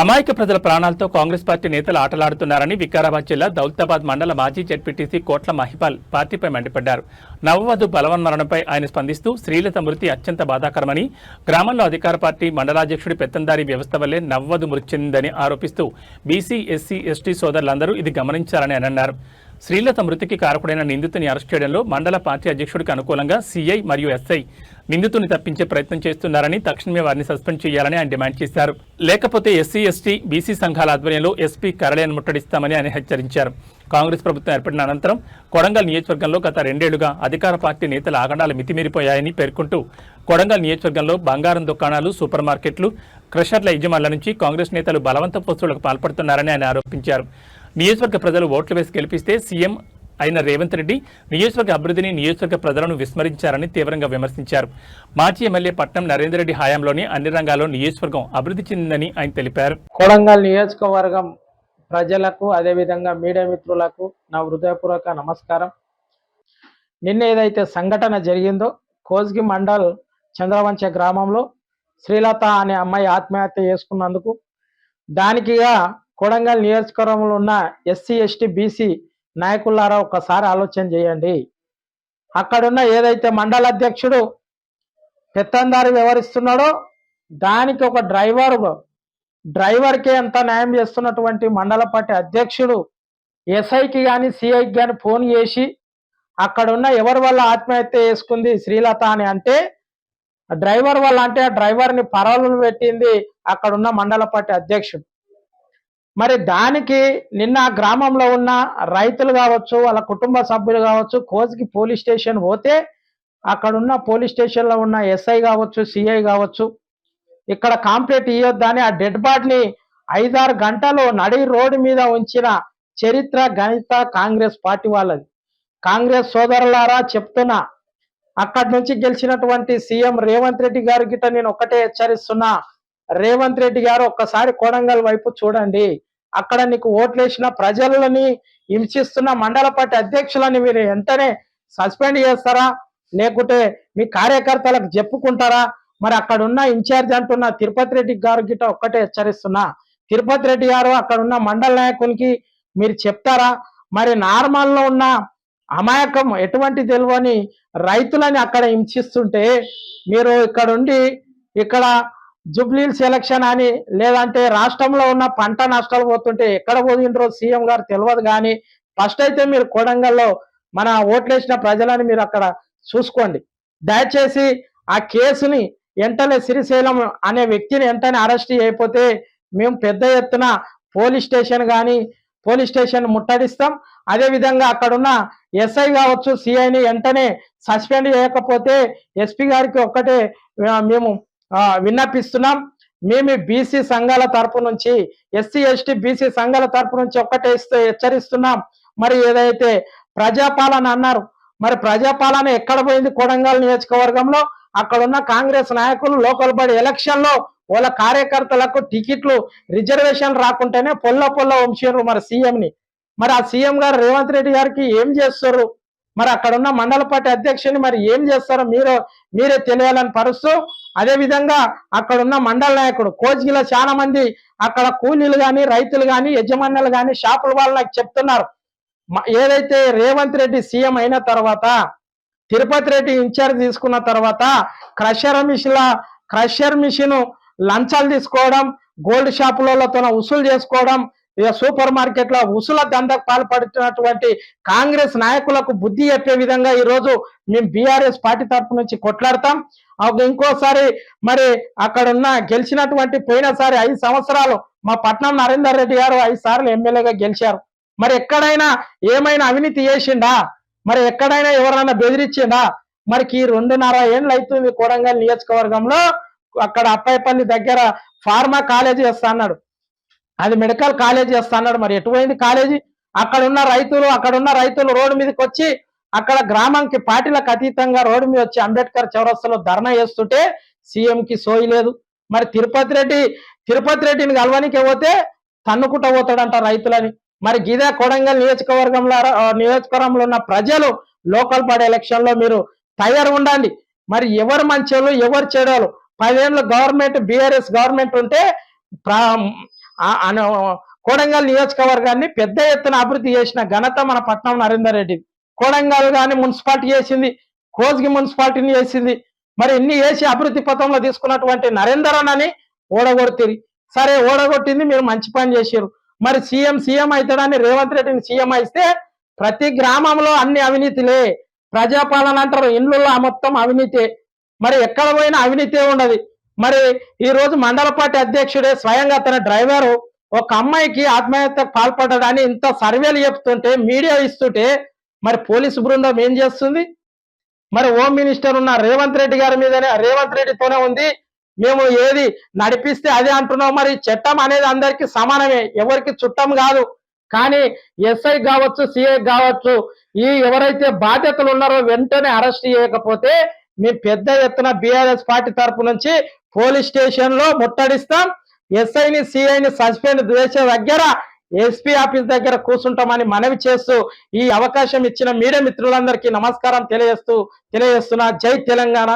అమాయక ప్రజల ప్రాణాలతో కాంగ్రెస్ పార్టీ నేతలు ఆటలాడుతున్నారని వికారాబాద్ జిల్లా దౌలతాబాద్ మండల మాజీ జడ్పీటీసీ కోట్ల మహిపాల్ పార్టీపై మండిపడ్డారు. నవవధు బలవన్మరణపై ఆయన స్పందిస్తూ శ్రీలత మృతి అత్యంత బాధాకరమని గ్రామంలో అధికార పార్టీ మండలాధ్యక్షుడి పెత్తందారి వ్యవస్థ వల్లే నవ్వదు మృతి చెందిందని ఆరోపిస్తూ బీసీ ఎస్సీ ఎస్టీ సోదరులందరూ ఇది గమనించాలని అన్నారు. శ్రీలత మృతికి కారకుడైన నిందితుని అరెస్ట్ చేయడంలో మండల పార్టీ అధ్యక్షుడికి అనుకూలంగా సీఐ మరియు ఎస్ఐ నిందితుని తప్పించే ప్రయత్నం చేస్తున్నారని తక్షణమే వారిని సస్పెండ్ చేయాలని ఆయన డిమాండ్ చేశారు. లేకపోతే ఎస్సీ ఎస్టీ బీసీ సంఘాల ఆధ్వర్యంలో ఎస్పీ కరళేను ముట్టడిస్తామని ఆయన హెచ్చరించారు. కాంగ్రెస్ ప్రభుత్వం ఏర్పడిన అనంతరం కొడంగల్ నియోజకవర్గంలో గత రెండేళ్ళుగా అధికార పార్టీ నేతల ఆగడాలు మితిమీరిపోయాయని పేర్కొంటూ కొడంగల్ నియోజకవర్గంలో బంగారం దుకాణాలు సూపర్ మార్కెట్లు క్రషర్ల యజమానుల నుంచి కాంగ్రెస్ నేతలు బలవంత వస్తువులకు పాల్పడుతున్నారని ఆయన ఆరోపించారు. నియోజకవర్గ ప్రజలు ఓట్లు వేసి గెలిపిస్తే సీఎం అయిన రేవంత్ రెడ్డి నియోజకవర్గ అభివృద్ధిని నియోజకవర్గ ప్రజలను విస్మరించారని తీవ్రంగా విమర్శించారు. మాజీ ఎమ్మెల్యే పట్నం నరేందర్ రెడ్డి హయాంలోని అన్ని రంగాల్లో నియోజకవర్గం అభివృద్ధి చెందిందని ఆయన తెలిపారు. కొడంగల్ నియోజకవర్గం ప్రజలకు అదేవిధంగా మీడియా మిత్రులకు నా హృదయపూర్వక నమస్కారం. నిన్న ఏదైతే సంఘటన జరిగిందో కోజ్గి మండల్ చంద్రవంచ గ్రామంలో శ్రీలత అనే అమ్మాయి ఆత్మహత్య చేసుకున్నందుకు దానికిగా కొడంగల్ నియోజకవర్గంలో ఉన్న ఎస్సీ ఎస్టీ బీసీ నాయకులారా ఒకసారి ఆలోచన చేయండి. అక్కడున్న ఏదైతే మండల అధ్యక్షుడు పెత్తందారి వ్యవహరిస్తున్నాడో దానికి ఒక డ్రైవర్ డ్రైవర్కే ఎంత న్యాయం చేస్తున్నటువంటి మండల పార్టీ అధ్యక్షుడు ఎస్ఐకి కానీ సిఐకి కానీ ఫోన్ చేసి అక్కడున్న ఎవరి వల్ల ఆత్మహత్య చేసుకుంది శ్రీలత అని అంటే డ్రైవర్ వల్ల అంటే ఆ డ్రైవర్ని పరాలు పెట్టింది అక్కడున్న మండల పార్టీ అధ్యక్షుడు. మరి దానికి నిన్న గ్రామంలో ఉన్న రైతులు కావచ్చు వాళ్ళ కుటుంబ సభ్యులు కావచ్చు కోజ్కి పోలీస్ స్టేషన్ పోతే అక్కడున్న పోలీస్ స్టేషన్లో ఉన్న ఎస్ఐ కావచ్చు సిఐ కావచ్చు ఇక్కడ కాంప్లీట్ ఇవ్వద్దని ఆ డెడ్ బాడీని ఐదారు గంటలు నడి రోడ్డు మీద ఉంచిన చరిత్ర గణిత కాంగ్రెస్ పార్టీ వాళ్ళది. కాంగ్రెస్ సోదరులారా చెప్తున్నా అక్కడి నుంచి గెలిచినటువంటి సీఎం రేవంత్ రెడ్డి గారి గిట నేను ఒక్కటే హెచ్చరిస్తున్నా. రేవంత్ రెడ్డి గారు ఒక్కసారి కోడంగల్ వైపు చూడండి. అక్కడ నీకు ఓట్లేసిన ప్రజలని హింసిస్తున్న మండల పార్టీ అధ్యక్షులని మీరు వెంటనే సస్పెండ్ చేస్తారా? లేకుంటే మీ కార్యకర్తలకు చెప్పుకుంటారా? మరి అక్కడ ఉన్న ఇన్ఛార్జ్ అంటున్న తిరుపతి రెడ్డి గారు గిట్ట ఒక్కటే హెచ్చరిస్తున్నా. తిరుపతి రెడ్డి గారు అక్కడ ఉన్న మండల నాయకునికి మీరు చెప్తారా? మరి నార్మల్లో ఉన్న అమాయకం ఎటువంటి తెలివని రైతులని అక్కడ హింసిస్తుంటే మీరు ఇక్కడ ఉండి ఇక్కడ జుబ్లీల్ సెలక్షన్ అని లేదంటే రాష్ట్రంలో ఉన్న పంట నష్టాలు పోతుంటే ఎక్కడ పోయిండ్రో సీఎం గారు తెలియదు కానీ ఫస్ట్ అయితే మీరు కొడంగల్లో మన ఓట్లేసిన ప్రజలని మీరు అక్కడ చూసుకోండి. దయచేసి ఆ కేసుని వెంటనే శ్రీశైలం అనే వ్యక్తిని వెంటనే అరెస్ట్ చేయకపోతే మేము పెద్ద ఎత్తున పోలీస్ స్టేషన్ కానీ పోలీస్ స్టేషన్ ముట్టడిస్తాం. అదే విధంగా అక్కడున్న ఎస్ఐ కావచ్చు సిఐని వెంటనే సస్పెండ్ చేయకపోతే ఎస్పీ గారికి ఒక్కటే మేము విన్నపిస్తున్నాం. మేము బీసీ సంఘాల తరపు నుంచి ఎస్సీ ఎస్టీ బీసీ సంఘాల తరపు నుంచి ఒక్కటే ఇస్తూ హెచ్చరిస్తున్నాం. మరి ఏదైతే ప్రజాపాలన అన్నారు మరి ప్రజాపాలన ఎక్కడ పోయింది కొడంగల్ నియోజకవర్గంలో? అక్కడ ఉన్న కాంగ్రెస్ నాయకులు లోకల్ బడి ఎలక్షన్లో వాళ్ళ కార్యకర్తలకు టికెట్లు రిజర్వేషన్ రాకుంటేనే పొల్ల పొల్ల వంశారు మరి సీఎంని. మరి ఆ సీఎం గారు రేవంత్ రెడ్డి గారికి ఏం చేస్తారు? మరి అక్కడ ఉన్న మండల పార్టీ అధ్యక్షుని మరి ఏం చేస్తారో మీరు మీరే తెలియాలని పరుస్తూ అదే విధంగా అక్కడ ఉన్న మండల నాయకుడు కోజ్గిలో చాలా మంది అక్కడ కూలీలు కానీ రైతులు కానీ యజమానులు కానీ షాపుల వాళ్ళు నాకు చెప్తున్నారు. ఏదైతే రేవంత్ రెడ్డి సీఎం అయిన తర్వాత తిరుపతి రెడ్డి ఇన్ఛార్జ్ తీసుకున్న తర్వాత క్రషర్ మిషన్ క్రషర్ మిషన్ లంచాలు తీసుకోవడం గోల్డ్ షాపులతో వసూలు చేసుకోవడం ఇక సూపర్ మార్కెట్లో ఉసుల దందకు పాల్పడుతున్నటువంటి కాంగ్రెస్ నాయకులకు బుద్ధి చెప్పే విధంగా ఈరోజు మేము బీఆర్ఎస్ పార్టీ తరపు నుంచి కొట్లాడతాం. ఇంకోసారి మరి అక్కడ ఉన్న గెలిచినటువంటి పోయినసారి ఐదు సంవత్సరాలు మా పట్నం నరేందర్ రెడ్డి గారు ఐదు సార్లు ఎమ్మెల్యేగా గెలిచారు. మరి ఎక్కడైనా ఏమైనా అవినీతి చేసిండా? మరి ఎక్కడైనా ఎవరైనా బెదిరించిండా? మరికి ఈ రెండున్నర ఏళ్ళు అవుతుంది కొడంగల్ నియోజకవర్గంలో. అక్కడ అప్పాయపల్లి దగ్గర ఫార్మా కాలేజీ వేస్తా అన్నాడు. అది మెడికల్ కాలేజీ చేస్తా మరి ఎటుపోయింది కాలేజీ? అక్కడ ఉన్న రైతులు అక్కడ ఉన్న రైతులు రోడ్డు మీదకి వచ్చి అక్కడ గ్రామంకి పార్టీలకు అతీతంగా రోడ్డు మీద వచ్చి అంబేద్కర్ చౌరస్తలో ధర్నా చేస్తుంటే సీఎం కి సోయి లేదు. మరి తిరుపతి రెడ్డి తిరుపతి రెడ్డిని కలవనికి పోతే తన్నుకుంటా పోతాడంట రైతులని. మరి గిదే కొడంగల్ నియోజకవర్గంలో నియోజకవర్గంలో ఉన్న ప్రజలు లోకల్ బాడీ ఎలక్షన్లో మీరు తయారు ఉండండి. మరి ఎవరు మంచోళ్ళు ఎవరు చెడోళ్ళు? పదేళ్ళు గవర్నమెంట్ బీఆర్ఎస్ గవర్నమెంట్ ఉంటే కోడంగల్ నియోజకవర్గాన్ని పెద్ద ఎత్తున అభివృద్ధి చేసిన ఘనత మన పట్నం నరేందర్ రెడ్డి. కోడంగల్ గాని మున్సిపాలిటీ చేసింది కోజ్గి మున్సిపాలిటీని చేసింది. మరి ఇన్ని చేసి అభివృద్ధి పథంలో తీసుకున్నటువంటి నరేందర్ అని ఓడగొడుతుంది సరే ఓడగొట్టింది మీరు మంచి పని చేశారు మరి సీఎం సీఎం అవుతాడని రేవంత్ రెడ్డిని సీఎం అయితే ప్రతి గ్రామంలో అన్ని అవినీతిలే. ప్రజాపాలన అంటారు ఇండ్లలో మొత్తం అవినీతే. మరి ఎక్కడ పోయినా అవినీతే ఉండదు. మరి ఈ రోజు మండల పార్టీ అధ్యక్షుడే స్వయంగా తన డ్రైవరు ఒక అమ్మాయికి ఆత్మహత్యకు పాల్పడ్డాడని ఇంత సర్వేలు చెప్తుంటే మీడియా ఇస్తుంటే మరి పోలీసు బృందం ఏం చేస్తుంది? మరి హోమ్ మినిస్టర్ ఉన్న రేవంత్ రెడ్డి గారి మీదనే రేవంత్ రెడ్డితోనే ఉంది. మేము ఏది నడిపిస్తే అదే అంటున్నాం. మరి చట్టం అనేది అందరికీ సమానమే ఎవరికి చుట్టం కాదు. కానీ ఎస్ఐ కావచ్చు సిఐ కావచ్చు ఈ ఎవరైతే బాధ్యతలు ఉన్నారో వెంటనే అరెస్ట్ చేయకపోతే మేము పెద్ద ఎత్తున బీఆర్ఎస్ పార్టీ తరపు నుంచి పోలీస్ స్టేషన్లో ముట్టడిస్తాం. ఎస్ఐని సిఐని సస్పెండ్ చేసే దగ్గర ఎస్పీ ఆఫీస్ దగ్గర కూర్చుంటామని మనవి చేస్తూ ఈ అవకాశం ఇచ్చిన మీడియా మిత్రులందరికీ నమస్కారం తెలియజేస్తూ తెలియజేస్తున్నా. జై తెలంగాణ.